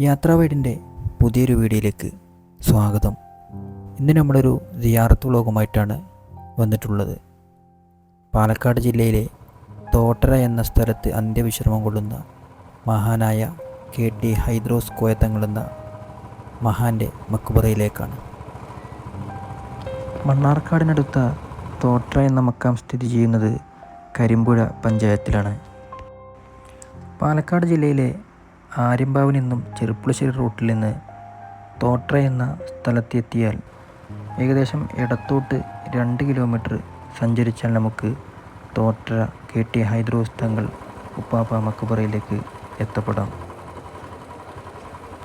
യാത്രാവൈഡിന്റെ പുതിയൊരു വീഡിയോയിലേക്ക് സ്വാഗതം. ഇന്ന് നമ്മളൊരു സിയാറത്ത് വ്ളോഗുമായിട്ടാണ് വന്നിട്ടുള്ളത്. പാലക്കാട് ജില്ലയിലെ തോട്ടര എന്ന സ്ഥലത്ത് അന്ത്യവിശ്രമം കൊള്ളുന്ന മഹാനായ കെ ടി ഹൈദ്രോസ് കോയത്തങ്ങളെന്ന മഹാന്റെ മക്കുപറയിലേക്കാണ്. മണ്ണാർക്കാടിനടുത്ത തോട്ടര എന്ന മക്കാം സ്ഥിതി ചെയ്യുന്നത് കരിമ്പുഴ പഞ്ചായത്തിലാണ്. പാലക്കാട് ജില്ലയിലെ ആര്യമ്പാവിൽ നിന്നും ചെറുപ്പുളശ്ശേരി റൂട്ടിൽ നിന്ന് തോട്ര എന്ന സ്ഥലത്തെത്തിയാൽ ഏകദേശം ഇടത്തോട്ട് രണ്ട് കിലോമീറ്റർ സഞ്ചരിച്ചാൽ നമുക്ക് തോട്ര കെ ടി ഹൈദ്രോസ് തങ്ങൾ ഉപ്പാപ്പ മക്കുപറയിലേക്ക് എത്തപ്പെടാം.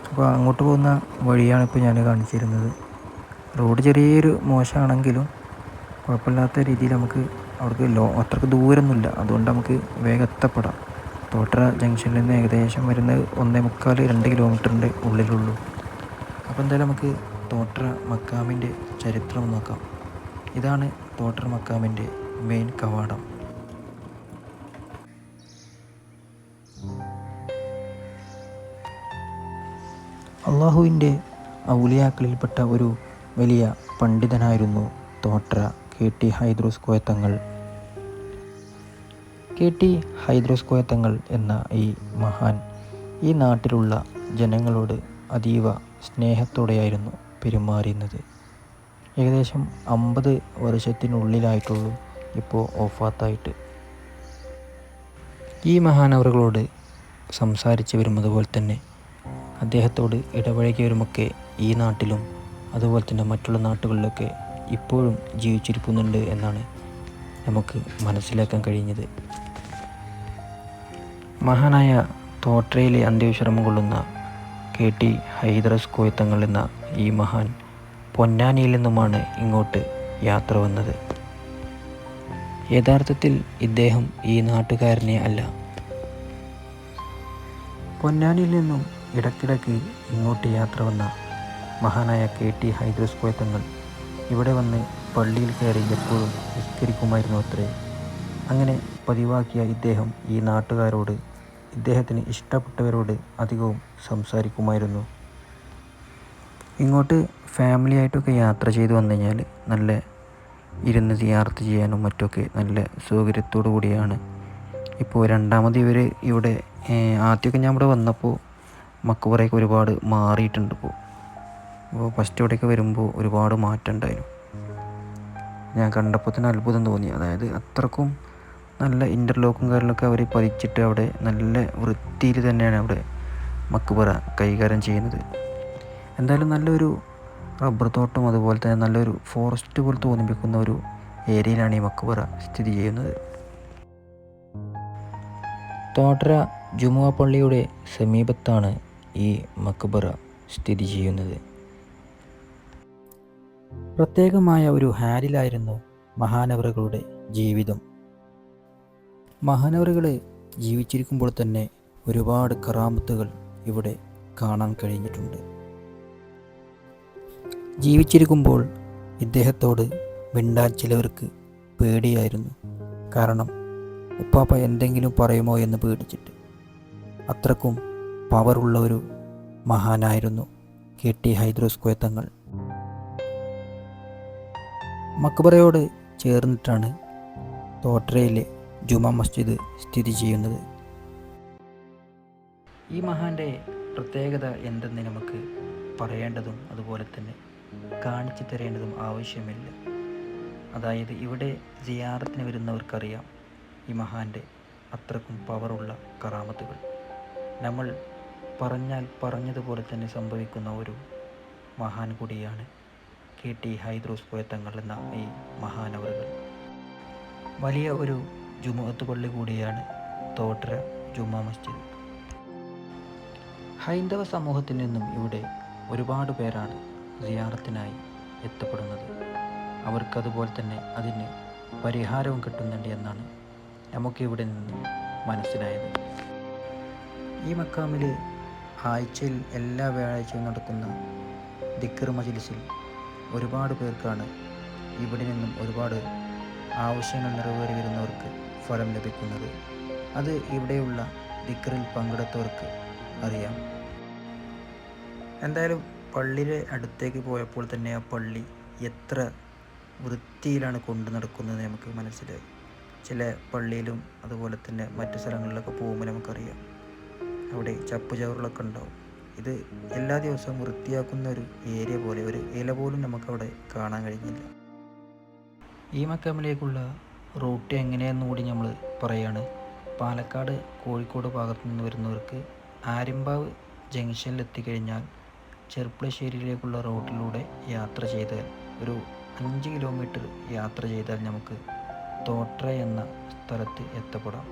അപ്പോൾ അങ്ങോട്ട് പോകുന്ന വഴിയാണ് ഇപ്പോൾ ഞാൻ കാണിച്ചിരുന്നത്. റോഡ് ചെറിയൊരു മോശമാണെങ്കിലും കുഴപ്പമില്ലാത്ത രീതിയിൽ നമുക്ക് അവർക്ക് ലോ അത്രയ്ക്ക് ദൂരമൊന്നുമില്ല. അതുകൊണ്ട് നമുക്ക് വേഗം എത്തപ്പെടാം. തോട്ടറ ജംഗ്ഷനിൽ നിന്ന് ഏകദേശം വരുന്നത് ഒന്നേ മുക്കാൽ രണ്ട് കിലോമീറ്ററിന്റെ ഉള്ളിലുള്ളൂ. അപ്പോൾ എന്തായാലും നമുക്ക് തോട്ടറ മക്കാമിന്റെ ചരിത്രം നോക്കാം. ഇതാണ് തോട്ടറ മക്കാമിന്റെ മെയിൻ കവാടം. അള്ളാഹുവിന്റെ ഔലിയാക്കളിൽപ്പെട്ട ഒരു വലിയ പണ്ഡിതനായിരുന്നു Thottara K T Hydros Koyathangal. K T Hydroskoya Thangal എന്ന ഈ മഹാൻ ഈ നാട്ടിലുള്ള ജനങ്ങളോട് അതീവ സ്നേഹത്തോടെയായിരുന്നു പെരുമാറിയുന്നത് ഏകദേശം അമ്പത് വർഷത്തിനുള്ളിലായിട്ടുള്ളൂ ഇപ്പോൾ ഓഫാത്തായിട്ട്. ഈ മഹാനവറുകളോട് സംസാരിച്ച് വരുമ്പോൾ അതുപോലെ തന്നെ അദ്ദേഹത്തോട് ഇടപഴകി വരുമൊക്കെ ഈ നാട്ടിലും അതുപോലെ തന്നെ മറ്റുള്ള നാട്ടുകളിലൊക്കെ ഇപ്പോഴും ജീവിച്ചിരിക്കുന്നുണ്ട് എന്നാണ് നമുക്ക് മനസ്സിലാക്കാൻ കഴിഞ്ഞത്. മഹാനായ തോട്ടയിലെ അന്ത്യവിശ്രമം കൊള്ളുന്ന കെ ടി ഹൈദ്രസ് കോയത്തങ്ങൾ എന്ന ഈ മഹാൻ പൊന്നാനിയിൽ നിന്നുമാണ് ഇങ്ങോട്ട് യാത്ര വന്നത്. യഥാർത്ഥത്തിൽ ഇദ്ദേഹം ഈ നാട്ടുകാരനെ അല്ല. പൊന്നാനിയിൽ നിന്നും ഇടയ്ക്കിടയ്ക്ക് ഇങ്ങോട്ട് യാത്ര വന്ന മഹാനായ കെ ടി ഹൈദ്രസ് കോയത്തങ്ങൾ ഇവിടെ വന്ന് പള്ളിയിൽ കയറി എപ്പോഴും നിസ്കരിക്കുമായിരുന്നു അത്രേ. അങ്ങനെ പതിവാക്കിയ ഇദ്ദേഹം ഈ നാട്ടുകാരോട് ഇദ്ദേഹത്തിന് ഇഷ്ടപ്പെട്ടവരോട് അധികവും സംസാരിക്കുമായിരുന്നു. ഇങ്ങോട്ട് ഫാമിലി ആയിട്ടൊക്കെ യാത്ര ചെയ്ത് വന്നു കഴിഞ്ഞാൽ നല്ല ഇരുന്ന് യാത്ര ചെയ്യാനും മറ്റൊക്കെ നല്ല സൗകര്യത്തോടു കൂടിയാണ്. ഇപ്പോൾ രണ്ടാമത് ഇവർ ഇവിടെ ആദ്യമൊക്കെ ഞാൻ ഇവിടെ വന്നപ്പോൾ മക്കുപറയൊക്കെ ഒരുപാട് മാറിയിട്ടുണ്ട് ഇപ്പോൾ. അപ്പോൾ ഫസ്റ്റ് ഇവിടെയൊക്കെ വരുമ്പോൾ ഒരുപാട് മാറ്റം ഉണ്ടായിരുന്നു. ഞാൻ കണ്ടപ്പോൾ തന്നെ അത്ഭുതം തോന്നി. അതായത് അത്രക്കും നല്ല ഇന്റർലോക്കും കാര്യങ്ങളൊക്കെ അവർ പതിച്ചിട്ട് അവിടെ നല്ല വൃത്തിയിൽ തന്നെയാണ് അവിടെ മക്കുപറ കൈകാര്യം ചെയ്യുന്നത്. എന്തായാലും നല്ലൊരു റബ്ബർ തോട്ടം അതുപോലെ തന്നെ നല്ലൊരു ഫോറസ്റ്റ് പോലെ തോന്നിപ്പിക്കുന്ന ഒരു ഏരിയയിലാണ് ഈ മക്കുപറ സ്ഥിതി ചെയ്യുന്നത്. തോട്ടര ജുമുഅ പള്ളിയുടെ സമീപത്താണ് ഈ മക്കുബറ സ്ഥിതി ചെയ്യുന്നത്. പ്രത്യേകമായ ഒരു ഹാരിലായിരുന്നു മഹാനവറുകളുടെ ജീവിതം. മഹാനവറുകൾ ജീവിച്ചിരിക്കുമ്പോൾ തന്നെ ഒരുപാട് കറാമത്തുകൾ ഇവിടെ കാണാൻ കഴിഞ്ഞിട്ടുണ്ട്. ജീവിച്ചിരിക്കുമ്പോൾ ഇദ്ദേഹത്തോട് മിണ്ടാൻ ചിലവർക്ക് പേടിയായിരുന്നു. കാരണം ഉപ്പാപ്പ എന്തെങ്കിലും പറയുമോ എന്ന് പേടിച്ചിട്ട്. അത്രക്കും പവറുള്ള ഒരു മഹാനായിരുന്നു കെ ടി ഹൈദ്രോസ് കോയത്തങ്ങൾ. മക്ബറയോട് ചേർന്നിട്ടാണ് തോട്ടരയിലെ ജുമാ മസ്ജിദ് സ്ഥിതി ചെയ്യുന്നത്. ഈ മഹാന്റെ പ്രത്യേകത എന്തെന്ന് നമുക്ക് പറയേണ്ടതും അതുപോലെ തന്നെ കാണിച്ചു തരേണ്ടതും ആവശ്യമില്ല. അതായത് ഇവിടെ ജിയാറത്തിന് വരുന്നവർക്കറിയാം ഈ മഹാന്റെ അത്രക്കും പവറുള്ള കറാമത്തുകൾ. നമ്മൾ പറഞ്ഞാൽ പറഞ്ഞതുപോലെ തന്നെ സംഭവിക്കുന്ന ഒരു മഹാൻ കൂടിയാണ് കെ ടി ഹൈദ്രോസ് പോയത്തങ്ങൾ എന്ന ഈ മഹാനവറുകൾ. വലിയ ഒരു ജുമുഅത്ത് പള്ളി കൂടിയാണ് തോട്ടര ജുമാ മസ്ജിദ്. ഹൈന്ദവ സമൂഹത്തിൽ നിന്നും ഇവിടെ ഒരുപാട് പേരാണ് സിയാറത്തിനായി എത്തപ്പെടുന്നത്. അവർക്കതുപോലെ തന്നെ അതിന് പരിഹാരവും കിട്ടുന്നുണ്ട് എന്നാണ് നമുക്കിവിടെ നിന്ന് മനസ്സിലായത്. ഈ മക്കാമിൽ ആഴ്ചയിൽ എല്ലാ വ്യാഴാഴ്ചയും നടക്കുന്ന ദിക്കർ മജിലിസിൽ ഒരുപാട് പേർക്കാണ് ഇവിടെ നിന്നും ഒരുപാട് ആവശ്യങ്ങൾ നിറവേറി വരുന്നവർക്ക് ഫലം ലഭിക്കുന്നത്. അത് ഇവിടെയുള്ള ദിക്കറിൽ പങ്കെടുത്തവർക്ക് അറിയാം. എന്തായാലും പള്ളിയിലെ അടുത്തേക്ക് പോയപ്പോൾ തന്നെ ആ പള്ളി എത്ര വൃത്തിയിലാണ് കൊണ്ടു നടക്കുന്നത് നമുക്ക് മനസ്സിലായി. ചില പള്ളിയിലും അതുപോലെ തന്നെ മറ്റു സ്ഥലങ്ങളിലൊക്കെ പോകുമ്പോൾ നമുക്കറിയാം. അവിടെ ചപ്പ് ചവറുകളൊക്കെ ഉണ്ടാവും. ഇത് എല്ലാ ദിവസവും വൃത്തിയാക്കുന്ന ഒരു ഏരിയ പോലെ ഒരു ഇല പോലും നമുക്കവിടെ കാണാൻ കഴിഞ്ഞില്ല. ഈ മക്കാമിലേക്കുള്ള റൂട്ട് എങ്ങനെയാണെന്ന് കൂടി നമ്മൾ പറയാണ്. പാലക്കാട് കോഴിക്കോട് ഭാഗത്തു നിന്ന് വരുന്നവർക്ക് ആര്യമ്പാവ് ജംഗ്ഷനിൽ എത്തിക്കഴിഞ്ഞാൽ ചെർപ്പളശ്ശേരിയിലേക്കുള്ള റോഡിലൂടെ യാത്ര ചെയ്താൽ ഒരു അഞ്ച് കിലോമീറ്റർ യാത്ര ചെയ്താൽ നമുക്ക് തോട്ര എന്ന സ്ഥലത്ത് എത്തപ്പെടാം.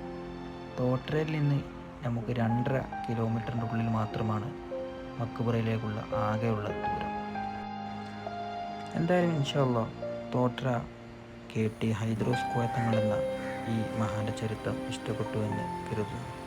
തോട്രയിൽ നിന്ന് നമുക്ക് രണ്ടര കിലോമീറ്ററിന്റെ ഉള്ളിൽ മാത്രമാണ് മക്കുപുറയിലേക്കുള്ള ആകെയുള്ള ദൂരം. എന്തായാലും ഇൻഷാല്ല തോട്ര കെ ടി ഹൈദ്രോസ് കോയത്തങ്ങളെന്ന ഈ മഹാന്റെ ചരിത്രം ഇഷ്ടപ്പെട്ടു എന്ന് കരുതുന്നു.